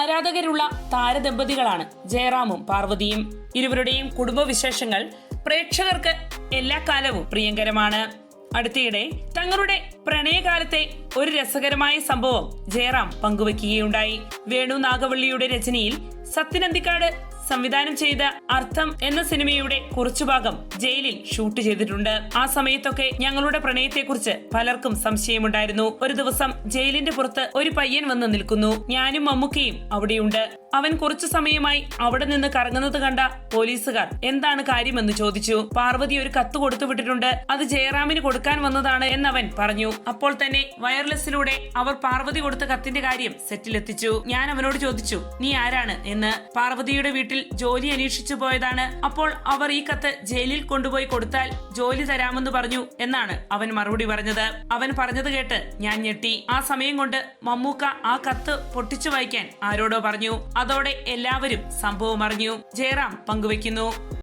ആരാധകരുള്ള താരദമ്പതികളാണ് ജയറാമും പാർവതിയും. ഇരുവരുടെയും കുടുംബവിശേഷങ്ങൾ പ്രേക്ഷകർക്ക് എല്ലാ കാലവും പ്രിയങ്കരമാണ്. അടുത്തിടെ തങ്ങളുടെ പ്രണയകാലത്തെ ഒരു രസകരമായ സംഭവം ജയറാം പങ്കുവെക്കുകയുണ്ടായി. വേണു നാഗവള്ളിയുടെ രചനയിൽ സത്യനന്ദിക്കാട് സംവിധാനം ചെയ്ത അർത്ഥം എന്ന സിനിമയുടെ കുറച്ചു ഭാഗം ജയിലിൽ ഷൂട്ട് ചെയ്തിട്ടുണ്ട്. ആ സമയത്തൊക്കെ ഞങ്ങളുടെ പ്രണയത്തെക്കുറിച്ച് പലർക്കും സംശയമുണ്ടായിരുന്നു. ഒരു ദിവസം ജയിലിന്റെ പുറത്ത് ഒരു പയ്യൻ വന്ന് നിൽക്കുന്നു. ഞാനും മമ്മൂക്കയും അവിടെയുണ്ട്. അവൻ കുറച്ചു സമയമായി അവിടെ നിന്ന് കറങ്ങുന്നത് കണ്ട പോലീസുകാർ എന്താണ് കാര്യമെന്ന് ചോദിച്ചു. പാർവതി ഒരു കത്ത് കൊടുത്തു വിട്ടിട്ടുണ്ട്. അത് ജയറാമിന് കൊടുക്കാൻ വന്നതാണ് എന്നവൻ പറഞ്ഞു. അപ്പോൾ തന്നെ വയർലെസ്സിലൂടെ അവർ പാർവതി കൊടുത്ത കത്തിന്റെ കാര്യം സെറ്റിലെത്തിച്ചു. ഞാൻ അവനോട് ചോദിച്ചു നീ ആരാണ്? എന്ന്. പാർവതിയുടെ വീട്ടിൽ ജോലി അന്വേഷിച്ചു പോയതാണ്. അപ്പോൾ അവർ ഈ കത്ത് ജയിലിൽ കൊണ്ടുപോയി കൊടുത്താൽ ജോലി തരാമെന്ന് പറഞ്ഞു എന്നാണ് അവൻ മറുപടി പറഞ്ഞത്. അവൻ പറഞ്ഞത് കേട്ട് ഞാൻ ഞെട്ടി. ആ സമയം കൊണ്ട് മമ്മൂക്ക ആ കത്ത് പൊട്ടിച്ചു വായിക്കാൻ ആരോടോ പറഞ്ഞു. അതോടെ എല്ലാവരും സംഭവം അറിഞ്ഞു. ജയറാം പങ്കുവെക്കുന്നു